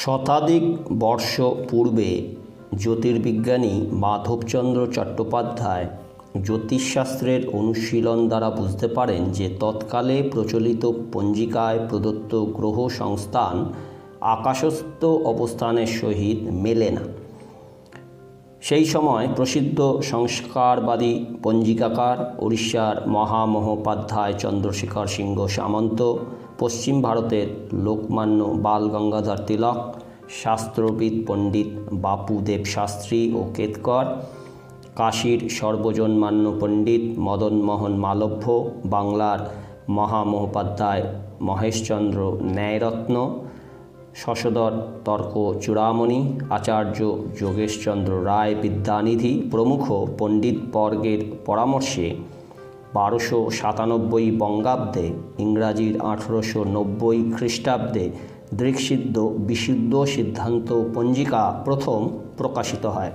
শতাধিক বর্ষ পূর্বে জ্যোতির্বিজ্ঞানী মাধবচন্দ্র চট্টোপাধ্যায় জ্যোতিষশাস্ত্রের অনুশীলন দ্বারা বুঝতে পারেন যে তৎকালে প্রচলিত পঞ্জিকায় প্রদত্ত গ্রহ সংস্থান আকাশস্থ অবস্থানের সহিত মেলে না। সেই সময় প্রসিদ্ধ সংস্কারবাদী পঞ্জিকাকার উড়িষ্যার মহামহোপাধ্যায় চন্দ্রশেখর সিংহ সামন্ত, পশ্চিম ভারতের লোকমান্য বাল গঙ্গাধর তিলক, শাস্ত্রবিদ পণ্ডিত বাপুদেব শাস্ত্রী ও কেতকর, কাশীর সর্বজনমান্য পণ্ডিত মদনমোহন মালভ্য বাংলার মহামহোপাধ্যায় মহেশচন্দ্র ন্যায়রত্ন শশধর, তর্ক চূড়ামণি, আচার্য যোগেশচন্দ্র রায় বিদ্যানিধি প্রমুখ পণ্ডিত বর্গের পরামর্শে বারোশো সাতানব্বই বঙ্গাব্দে ইংরাজির আঠেরোশো নব্বই খ্রিস্টাব্দে দৃকসিদ্ধ বিশুদ্ধ সিদ্ধান্ত পঞ্জিকা প্রথম প্রকাশিত হয়।